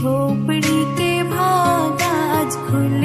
झोपड़ी के भाग आज खुल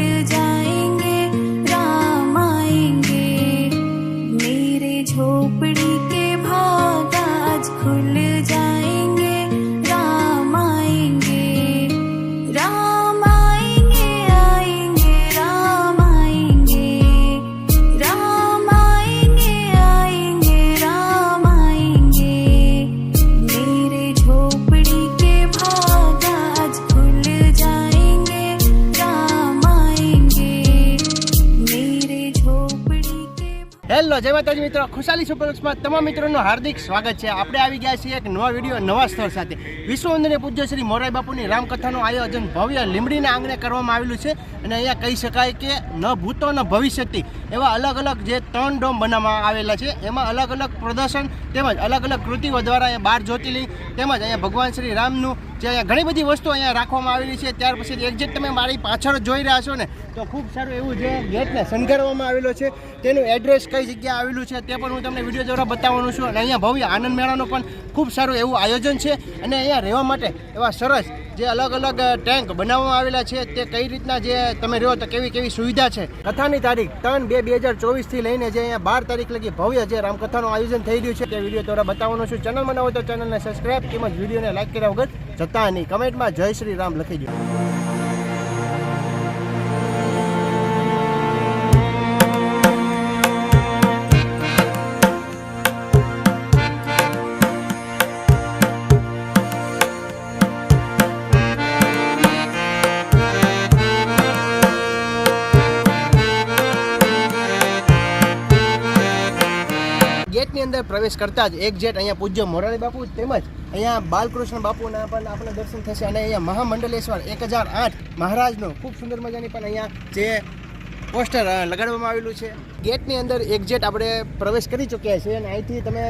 હેલો જય માતાજી મિત્રો. ખુશાલી સુપરવર્ક્સમાં તમામ મિત્રોનું હાર્દિક સ્વાગત છે. આપણે આવી ગયા છીએ એક નવા વીડિયો નવા સ્થળ સાથે. વિશ્વવંદને પૂજ્ય શ્રી મોરારી બાપુની રામકથાનું આયોજન ભવ્ય લીમડીના આંગણે કરવામાં આવેલું છે. અને અહીંયા કહી શકાય કે ન ભૂતો ન ભવિષ્યથી એવા અલગ અલગ જે ત્રણ ડોમ બનાવવામાં આવેલા છે. એમાં અલગ અલગ પ્રદર્શન તેમજ અલગ અલગ કૃતિઓ દ્વારા અહીંયા બાર જ્યોતિર્લિંગ તેમજ અહીંયા ભગવાન શ્રી રામનું જે અહીંયા ઘણી બધી વસ્તુઓ અહીંયા રાખવામાં આવેલી છે. ત્યાર પછી એક્ઝેક્ટ તમે મારી પાછળ જોઈ રહ્યા છો ને તો ખૂબ સારું એવું જે ગેટને શણગારવામાં આવેલો છે. તેનું એડ્રેસ કઈ જગ્યાએ આવેલું છે તે પણ હું તમને વીડિયો દ્વારા બતાવવાનું છું. અને અહીંયા ભવ્ય આનંદ મેળાનું પણ ખૂબ સારું એવું આયોજન છે. અને અહીંયા રહેવા માટે એવા સરસ જે અલગ અલગ ટેન્ક બનાવવામાં આવેલા છે. તે કઈ રીતના જે તમે રહ્યો તો કેવી કેવી સુવિધા છે? કથાની તારીખ ત્રણ બે બે હજાર ચોવીસથી લઈને જે અહીંયા બાર તારીખ લગી ભવ્ય જે રામકથાનું આયોજન થઈ રહ્યું છે તે વીડિયો દ્વારા બતાવવાનું છું. ચેનલ બનાવો તો ચેનલને સબસ્ક્રાઈબ તેમજ વિડીયોને લાઈક કર્યા વગર જતા નહીં. કમેન્ટમાં જય શ્રી રામ લખી દો અંદર પ્રવેશ કરતા જ એક જેટ અહીંયા પૂજ્ય મોરારી બાપુ તેમજ અહીંયા બાલકૃષ્ણ બાપુના પણ આપણે દર્શન થશે અને અહીંયા મહામંડલેશ્વર એક હજાર આઠ મહારાજનો ખૂબ સુંદર મજાની પણ અહીંયા જે પોસ્ટર લગાડવામાં આવેલું છે. ગેટની અંદર એક જેટ આપણે પ્રવેશ કરી ચૂક્યા છીએ અને અહીંથી તમે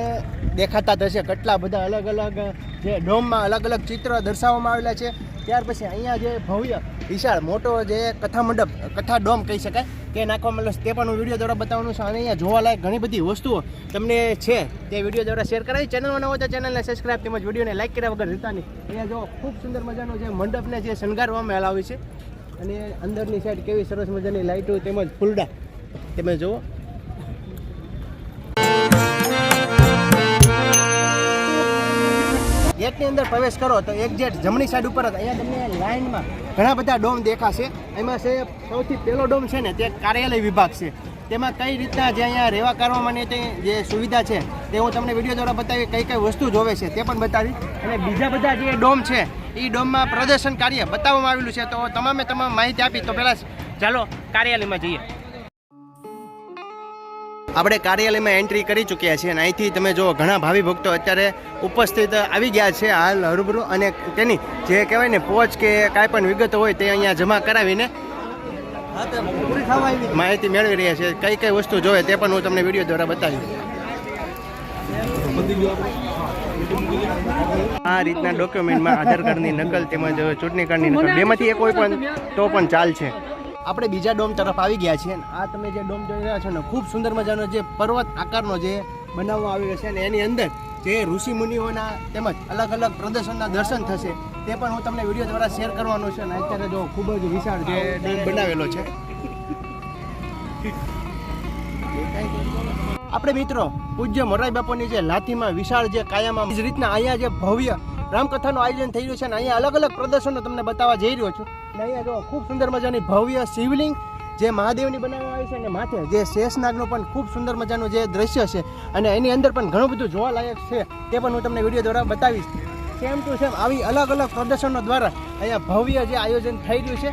દેખાતા થશે કેટલા બધા અલગ અલગ જે ડોમમાં અલગ અલગ ચિત્ર દર્શાવવામાં આવેલા છે. ત્યાર પછી અહીંયા જે ભવ્ય વિશાળ, મોટો જે કથા મંડપ, કથા ડોમ કહી શકાય તે નાખવામાં છે તે પણ હું વીડિયો દ્વારા બતાવવાનું છું. અને અહીંયા જોવાલાયક ઘણી બધી વસ્તુઓ તમને છે, તે વીડિયો દ્વારા શેર કરાવી. ચેનલમાં નવો તો ચેનલને સબસ્ક્રાઇબ તેમજ વિડીયોને લાઈક કર્યા વગર રહેતા નહીં. અહીંયા જો ખૂબ સુંદર મજાનો જે મંડપને જે શણગારવામાં આવી છે. અને અંદરની સાઈડ કેવી સરસ મજાની લાઇટો તેમજ ફૂલડા. તમે જુઓ. ગેટની અંદર પ્રવેશ કરો તો એક જેટ જમણી સાઈડ ઉપર હતા અહીંયા તમને લાઇનમાં ઘણા બધા ડોમ દેખાશે. એમાં છે સૌથી પહેલો ડોમ છે ને, તે કાર્યાલય વિભાગ છે. તેમાં કઈ રીતના જે અહીંયા રહેવા કરવા માટે જે સુવિધા છે, તે હું તમને વીડિયો દ્વારા બતાવી, કઈ કઈ વસ્તુ જોવે છે તે પણ બતાવી. અને બીજા બધા જે ડોમ છે, એ ડોમમાં પ્રદર્શન કાર્ય બતાવવામાં આવેલું છે. તો તમામે તમામ માહિતી આપી, તો પહેલાં ચાલો કાર્યાલયમાં જઈએ. આપણે કાર્યાલયમાં એન્ટ્રી કરી ચૂક્યા છીએ અને અહીંથી તમે જો ઘણા ભાવિ ભક્તો અત્યારે ઉપસ્થિત આવી ગયા છે હાલ હરુબરુ અને તેની જે કહેવાય ને પોચ કે કાંઈ પણ વિગતો હોય તે અહીંયા જમા કરાવીને માહિતી મેળવી રહ્યા છે કઈ કઈ વસ્તુ જોવે તે પણ હું તમને વીડિયો દ્વારા બતાવીશ. આ રીતના ડોક્યુમેન્ટમાં આધાર કાર્ડની નકલ તેમજ ચૂંટણી કાર્ડની નકલ, બેમાંથી એક કોઈ પણ તો પણ ચાલ છે આપણે બીજા ડોમ તરફ આવી ગયા છીએ. આ તમે જે ડોમ જોઈ રહ્યા છો ને, ખૂબ સુંદર મજાનો જે પર્વત આકારનો જે બનાવવામાં આવ્યો છે અને એની અંદર જે ઋષિ મુનિઓના તેમજ અલગ અલગ પ્રદર્શનના દર્શન થશે તે પણ હું તમને વીડિયો દ્વારા શેર કરવાનો છે અને અત્યારે જો ખૂબ જ વિશાળ જે ડોમ બનાવેલો છે. આપણે મિત્રો, પૂજ્ય મોરારી બાપુની જે લાઠીમાં વિશાળ જે કાયામાં જ રીતના અહીંયા જે ભવ્ય રામકથાનું આયોજન થઈ રહ્યું છે અને અહીંયા અલગ અલગ પ્રદર્શનો તમને બતાવવા જઈ રહ્યો છું. અને અહીંયા જો ખૂબ સુંદર મજાની ભવ્ય શિવલિંગ જે મહાદેવની બનાવવામાં આવી છે અને માથે જે શેષનાગનું પણ ખૂબ સુંદર મજાનું જે દ્રશ્ય છે અને એની અંદર પણ ઘણું બધું જોવાલાયક છે તે પણ હું તમને વીડિયો દ્વારા બતાવીશ. સેમ ટુ સેમ આવી અલગ અલગ પ્રદર્શનો દ્વારા અહીંયા ભવ્ય જે આયોજન થઈ રહ્યું છે.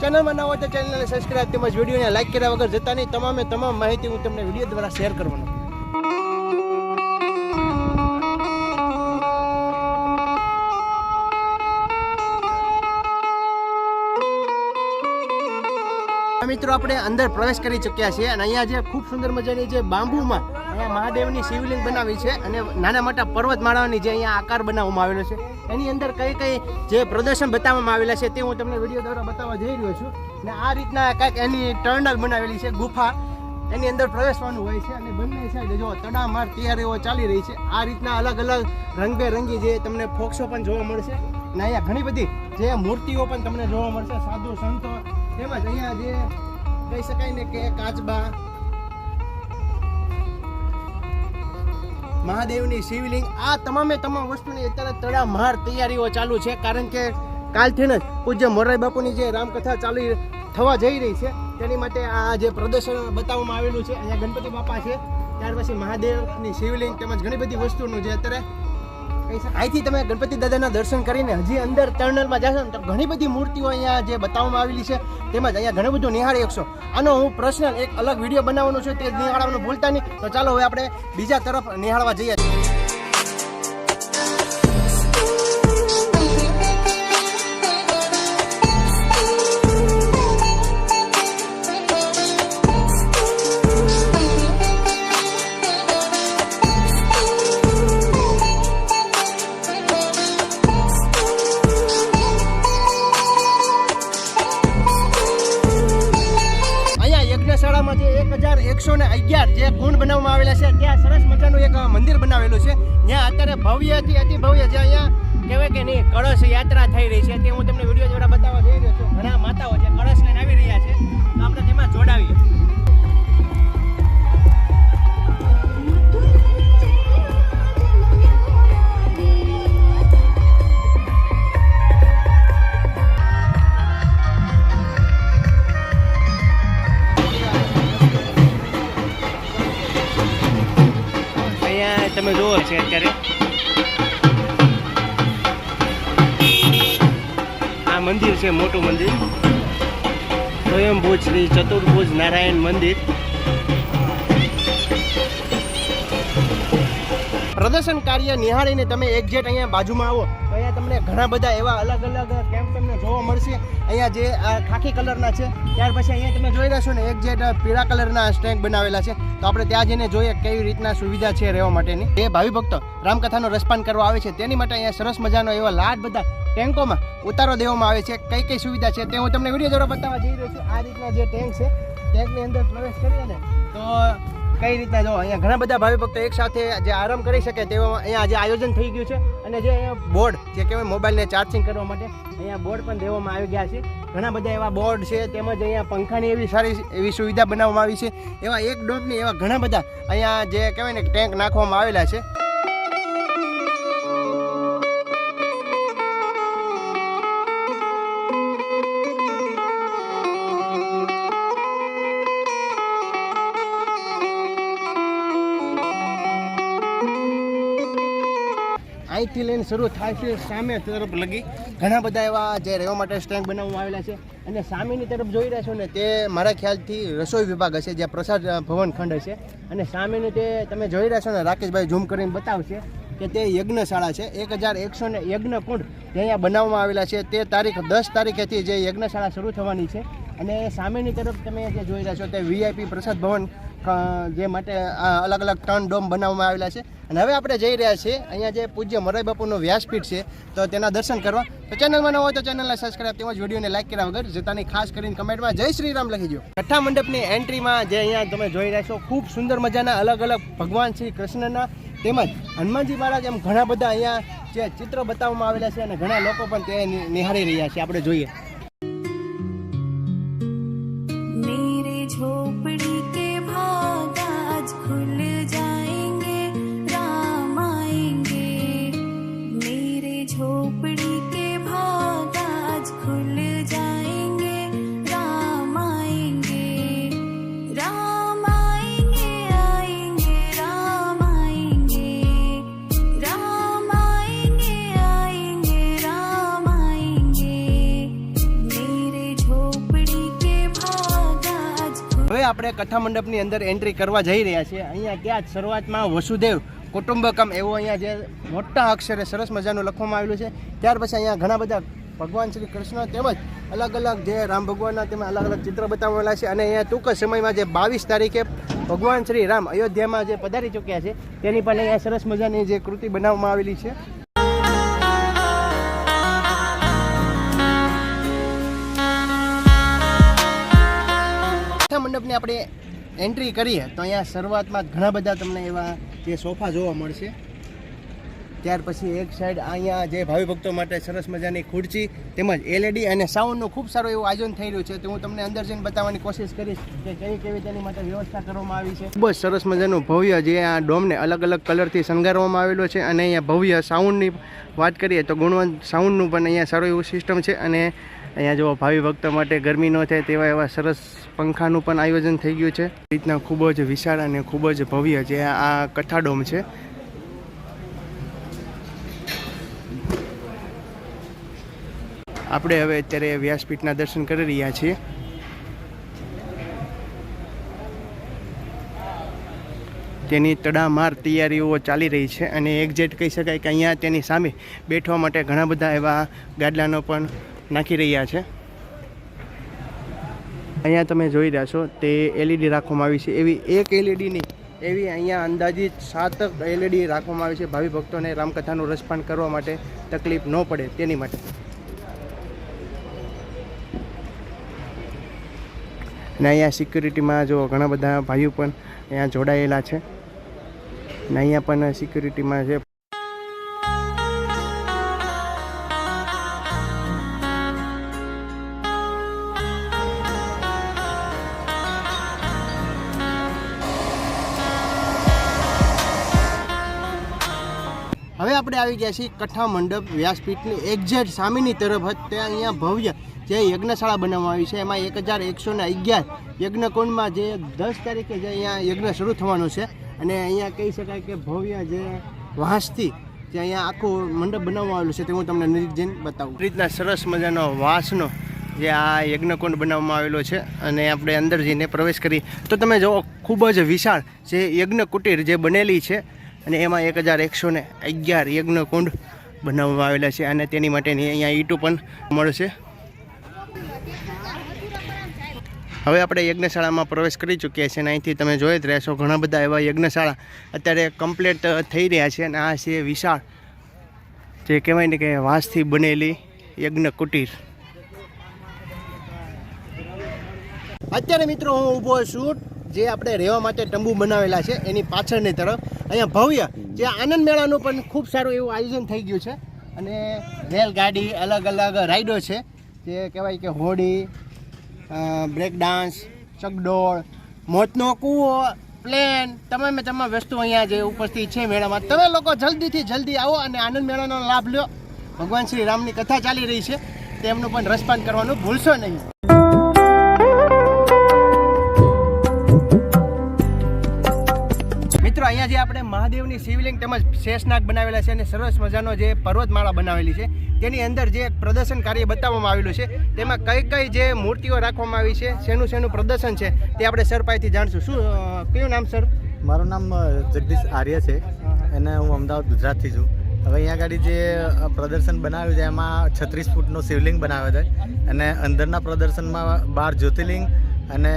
ચેનલમાં ન હોય તો ચેનલને સબસ્ક્રાઈબ તેમજ વિડીયોને લાઈક કર્યા વગર જતાની તમામે તમામ માહિતી હું તમને વીડિયો દ્વારા શેર કરવાનો મિત્રો, આપણે અંદર પ્રવેશ કરી ચૂક્યા છીએ અને અહીંયા જે ખૂબ સુંદર મજાની જે બાંબુમાં અહીંયા મહાદેવની શિવલિંગ બનાવી છે અને નાના મોટા પર્વતમાળાની જે અહીંયા આકાર બનાવવામાં આવેલો છે. એની અંદર કઈ કઈ જે પ્રદર્શન બતાવવામાં આવેલા છે તે હું તમને વીડિયો દ્વારા બતાવવા જઈ રહ્યો છું. અને આ રીતના કાંઈક એની ટર્નલ બનાવેલી છે, ગુફા. એની અંદર પ્રવેશવાનું હોય છે અને બંને સાઈડ જો તડામાર તૈયારીઓ ચાલી રહી છે. આ રીતના અલગ અલગ રંગબેરંગી જે તમને ફોક્સો પણ જોવા મળશે. અને અહીંયા ઘણી બધી જે મૂર્તિઓ પણ તમને જોવા મળશે. સાધુ સંતો તેમજ અહીંયા જે કહી શકાય ને કે કાચબા, મહાદેવની શિવલિંગ, આ તમામે તમામ વસ્તુની અત્યારે તડામાર તૈયારીઓ ચાલુ છે કારણ કે કાલથી જ પૂજ્ય મોરારી બાપુની જે રામકથા ચાલી થવા જઈ રહી છે, તેની માટે આ જે પ્રદર્શન બતાવવામાં આવેલું છે, અહીંયા ગણપતિ બાપા છે ત્યાર પછી મહાદેવની શિવલિંગ તેમજ ઘણી બધી વસ્તુનું જે અત્યારે. અહીંથી તમે ગણપતિ દાદાના દર્શન કરીને હજી અંદર ટર્નલમાં જશો ને તો ઘણી બધી મૂર્તિઓ અહીંયા જે બતાવવામાં આવેલી છે, તેમજ અહીંયા ઘણું બધું નિહાળી શકશો. આનો હું પર્સનલ એક અલગ વીડિયો બનાવવાનો છે, તે નિહાળવાનું ભૂલતા નહીં. તો ચાલો હવે આપણે બીજા તરફ નિહાળવા જઈએ. અહીંયા કળશ યાત્રા થઈ રહી છે. તે હું તમને વીડિયો દ્વારા બતાવવા જઈ રહ્યો છું. ઘણા માતાઓ જે કળશ લઈને આવી રહ્યા છે. તો આપણે તેમાં જોડાવીએ. તમે જુઓ છે અત્યારે. મંદિર છે, મોટું મંદિર. સ્વયંભુજ શ્રી ચતુર્ભુજ નારાયણ મંદિર. પ્રદર્શન કાર્ય નિહાળીને તમે એક્ઝેટ અહીંયા બાજુમાં આવો, તો અહીંયા તમને ઘણા બધા એવા અલગ અલગ કેમ્પ તમને જોવા મળશે. અહીંયા જે ખાખી કલરના છે, ત્યાર પછી અહીંયા તમે જોઈ રહેશો ને એક્ઝેટ પીળા કલરના સ્ટેન્ક બનાવેલા છે. તો આપણે ત્યાં જઈને જોઈએ કેવી રીતના સુવિધા છે રહેવા માટેની. એ ભાવિ ભક્તો રામકથાનો રસપાન કરવા આવે છે, તેની માટે અહીંયા સરસ મજાનો એવા લાડ બધા ટેન્કોમાં ઉતારો દેવામાં આવે છે. કઈ કઈ સુવિધા છે તે હું તમને વીડિયો દ્વારા બતાવવા જઈ રહ્યો છું. આ રીતના જે ટેન્ક છે, ટેન્કની અંદર પ્રવેશ કરીએ ને તો કઈ રીતના જો અહીંયા ઘણા બધા ભાવિ ભક્તો એક સાથે જે આરામ કરી શકે તેવો અહીંયા આજે આયોજન થઈ ગયું છે અને જે અહીંયા બોર્ડ જે કહેવાય મોબાઈલને ચાર્જિંગ કરવા માટે અહીંયા બોર્ડ પણ દેવામાં આવી ગયા છે. ઘણા બધા એવા બોર્ડ છે તેમજ અહીંયા પંખાની એવી સારી એવી સુવિધા બનાવવામાં આવી છે. એવા એક ડોટની એવા ઘણા બધા અહીંયા જે કહેવાય ને ટેન્ક નાખવામાં આવેલા છે. અહીંથી શરૂ થાય છે સામે તરફ લગી. ઘણા બધા એવા જે રહેવા માટે સ્ટેન્ડ બનાવવામાં આવેલા છે. અને સામેની તરફ જોઈ રહ્યા છો ને તે મારા ખ્યાલથી રસોઈ વિભાગ હશે, જ્યાં પ્રસાદ ભવન ખંડ હશે. અને સામેનું તે તમે જોઈ રહ્યા છો ને, રાકેશભાઈ ઝૂમ કરીને બતાવશે કે તે યજ્ઞશાળા છે. એક હજાર એકસો ને યજ્ઞ કુંડ જે અહીંયા બનાવવામાં આવેલા છે. તે તારીખ દસ તારીખેથી જે યજ્ઞશાળા શરૂ થવાની છે. અને સામેની તરફ તમે જે જોઈ રહ્યા છો તે વીઆઈપી પ્રસાદ ભવન જે માટે આ અલગ અલગ ત્રણ ડોમ બનાવવામાં આવેલા છે. અને હવે આપણે જઈ રહ્યા છીએ, અહીંયા જે પૂજ્ય મોરારી બાપુનું વ્યાસપીઠ છે, તો તેના દર્શન કરવા. તો ચેનલમાં ન હોય તો ચેનલને સબસ્ક્રાઈબ તેમજ વિડીયોને લાઈક કર્યા વગર, જતાની ખાસ કરીને કમેન્ટમાં જય શ્રી રામ લખી દો કથા મંડપની એન્ટ્રીમાં જે અહીંયા તમે જોઈ રહ્યા છો, ખૂબ સુંદર મજાના અલગ અલગ ભગવાન શ્રી કૃષ્ણના તેમજ હનુમાનજી મહારાજ એમ ઘણા બધા અહીંયા જે ચિત્ર બતાવવામાં આવેલા છે અને ઘણા લોકો પણ તે નિહાળી રહ્યા છે. આપણે જોઈએ. કથા મંડપની અંદર એન્ટ્રી કરવા જઈ રહ્યા છે. અહીંયા ત્યાં જ શરૂઆતમાં વસુદેવ કુટુંબકમ એવું અહીંયા જે મોટા અક્ષરે સરસ મજાનું લખવામાં આવેલું છે. ત્યાર પછી અહીંયા ઘણા બધા ભગવાન શ્રી કૃષ્ણ તેમજ અલગ અલગ જે રામ ભગવાનના તેમાં અલગ અલગ ચિત્ર બતાવેલા છે અને અહીંયા ટૂંક સમયમાં જે બાવીસ તારીખે ભગવાન શ્રી રામ અયોધ્યામાં જે પધારી ચૂક્યા છે, તેની પણ અહીંયા સરસ મજાની જે કૃતિ બનાવવામાં આવેલી છે. કથા મંડપની આપણે એન્ટ્રી કરીએ, તો અહીંયા શરૂઆતમાં ઘણા બધા તમને એવા જે સોફા જોવા મળશે. ત્યાર પછી એક સાઈડ અહીંયા જે ભાવિ ભક્તો માટે સરસ મજાની ખુરચી, તેમજ એલઈડી અને સાઉન્ડનું ખૂબ સારું એવું આયોજન થઈ રહ્યું છે. તો હું તમને અંદર જઈને બતાવવાની કોશિશ કરીશ કે કેવી કેવી તેની માટે વ્યવસ્થા કરવામાં આવી છે. ખૂબ જ સરસ મજાનું ભવ્ય જે આ ડોમને અલગ અલગ કલરથી શણગારવામાં આવેલો છે અને અહીંયા ભવ્ય સાઉન્ડની વાત કરીએ તો ગુણવંત સાઉન્ડનું પણ અહીંયા સારું એવું સિસ્ટમ છે અને અહીંયા જો ભાવિ ભક્તો માટે ગરમી ન થાય તેવા એવા સરસ પંખાનું પણ આયોજન થઈ ગયું છે. રીતના ખૂબ જ વિશાળ અને ખૂબ જ ભવ્ય જે આ કથાડોમ છે. આપણે હવે અત્યારે વ્યાસપીઠના દર્શન કરી રહ્યા છીએ. તેની તડામાર તૈયારીઓ ચાલી રહી છે અને એક્ઝેક્ટ કહી શકાય કે અહીંયા તેની સામે બેઠવા માટે ઘણા બધા એવા ગાદલાનો પણ નાખી રહ્યા છે. અહીંયા તમે જોઈ રહ્યા છો, તે એલઈડી રાખવામાં આવી છે. એવી એક એલઈડી નહીં એવી અહીંયા અંદાજિત સાત એલઈડી રાખવામાં આવી છે. ભાવિ ભક્તોને રામકથાનું રસપાન કરવા માટે તકલીફ ન પડે તેની માટે. અને અહીંયા સિક્યુરિટીમાં જો ઘણા બધા ભાઈઓ પણ અહીંયા જોડાયેલા છે. અને અહીંયા પણ સિક્યુરિટીમાં છે આપણે આવી ગયા છીએ કથા મંડપ વ્યાસપીઠની એક્ઝેક્ટ સામેની તરફ ત્યાં અહીંયા ભવ્ય જે યજ્ઞશાળા બનાવવામાં આવી છે. એમાં એક હજાર એકસો ને અગિયાર યજ્ઞકુંડમાં જે દસ તારીખે જે અહીંયા યજ્ઞ શરૂ થવાનું છે. અને અહીંયા કહી શકાય કે ભવ્ય જે વાંસથી જે અહીંયા આખું મંડપ બનાવવામાં આવેલું છે તે હું તમને નજીક જઈને બતાવું. રીતના સરસ મજાનો વાંસનો જે આ યજ્ઞકુંડ બનાવવામાં આવેલો છે. અને આપણે અંદર જઈને પ્રવેશ કરી. તો તમે જુઓ, ખૂબ જ વિશાળ જે યજ્ઞ કુટીર જે બનેલી છે અને એમાં એક હજાર એકસો ને અગિયાર યજ્ઞકુંડ બનાવવામાં આવેલા છે અને તેની માટેની અહીંયા ઈંટો પણ મળશે હવે આપણે યજ્ઞશાળામાં પ્રવેશ કરી ચૂક્યા છીએ અને અહીંથી તમે જોઈ જ રહેશો ઘણા બધા એવા યજ્ઞશાળા અત્યારે કમ્પ્લીટ થઈ રહ્યા છે અને આ છે વિશાળ, જે કહેવાય ને કે વાંસથી બનેલી યજ્ઞ કુટીર. અત્યારે મિત્રો હું ઊભો છું જે આપણે રહેવા માટે તંબુ બનાવેલા છે, એની પાછળની તરફ. અહીંયા ભવ્ય જે આનંદ મેળાનું પણ ખૂબ સારું એવું આયોજન થઈ ગયું છે. અને રેલગાડી, અલગ અલગ રાઈડો છે. જે કહેવાય કે હોડી બ્રેક ડાન્સ, ચકડોળ, મોતનો કૂવો, પ્લેન, તમામે તમામ વસ્તુ અહીંયા જે ઉપસ્થિત છે મેળામાં. તમે લોકો જલ્દીથી જલ્દી આવો અને આનંદ મેળાનો લાભ લો. ભગવાન શ્રી રામની કથા ચાલી રહી છે. તેમનું પણ રસપાન કરવાનું ભૂલશો નહીં. અહીંયા જે આપણે મહાદેવની શિવલિંગ તેમજ શેષનાગ બનાવેલા છે અને સરસ મજાનો જે પર્વતમાળા બનાવેલી છે. તેની અંદર જે પ્રદર્શન કાર્ય બતાવવામાં આવેલું છે તેમાં કઈ કઈ જે મૂર્તિઓ રાખવામાં આવી છે શેનું શેનું પ્રદર્શન છે તે આપણે સર પાસેથી જાણશું. શું કયું નામ સર? મારું નામ જગદીશ આર્ય છે. અને હું. અમદાવાદ ગુજરાતથી છું. હવે અહીંયા આગળ જે પ્રદર્શન બનાવ્યું છે એમાં છત્રીસ ફૂટનું શિવલિંગ બનાવ્યો છે. અને અંદરના પ્રદર્શનમાં બાર જ્યોતિર્લિંગ અને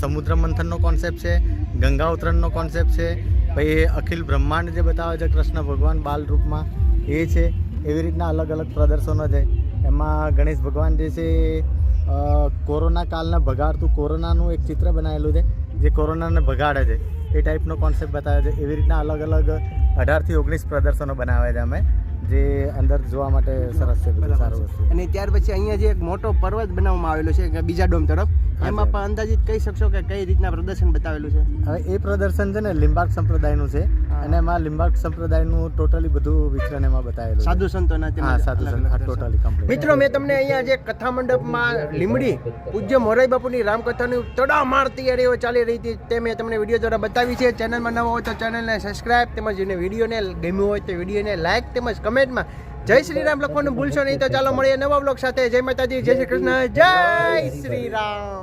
સમુદ્ર મંથનનો કોન્સેપ્ટ છે, ગંગા ઉત્તરણનો કોન્સેપ્ટ છે. પછી અખિલ બ્રહ્માંડ જે બતાવે છે, કૃષ્ણ ભગવાન બાલ રૂપમાં, એ છે. એવી રીતના અલગ અલગ પ્રદર્શનો છે. એમાં ગણેશ ભગવાન જે છે કોરોના કાળના ભગાડતું કોરોનાનું એક ચિત્ર બનાવેલું છે, જે કોરોનાને ભગાડે છે. એ ટાઈપનો કોન્સેપ્ટ બતાવે છે. એવી રીતના અલગ અલગ અઢારથી ઓગણીસ પ્રદર્શનો બનાવે છે અમે. જે અંદર જોવા માટે સરસ છે બધું સારું વસ્તુ અને ત્યાર પછી અહીંયા જે એક મોટો પર્વત બનાવવામાં આવેલો છે કે બીજા ડોમ તરફ એમાં પણ અંદાજિત કહી શકશો કે કઈ રીતના પ્રદર્શન બતાવેલું છે? હવે એ પ્રદર્શન છે ને લિંબાક સંપ્રદાયનું છે. અને એમાં લિંબાક સંપ્રદાયનું ટોટલી બધું વિચરણ એમાં બતાવેલું સાધુ સંતોના હા સાધુ સંત. ટોટલી કમ્પ્લીટ મિત્રો મેં તમને અહીંયા જે કથા મંડપમાં લીમડી પૂજ્ય મોરાઈ બાપુની રામકથાની તડામાર તૈયારીઓ ચાલી રહી હતી તે મેં તમને વીડિયો દ્વારા બતાવી છે. ચેનલમાં નવો હોય તો ચેનલને સબસ્ક્રાઇબ તેમજ એને વિડીયોને ગમ્યું હોય તો વિડીયોને લાઇક તેમજ કમેન્ટમાં જય શ્રી રામ લખવાનું ભૂલશો નહીં. તો ચાલો મળીએ નવા બ્લોગ સાથે. જય માતાજી જય શ્રી કૃષ્ણ જય શ્રી રામ.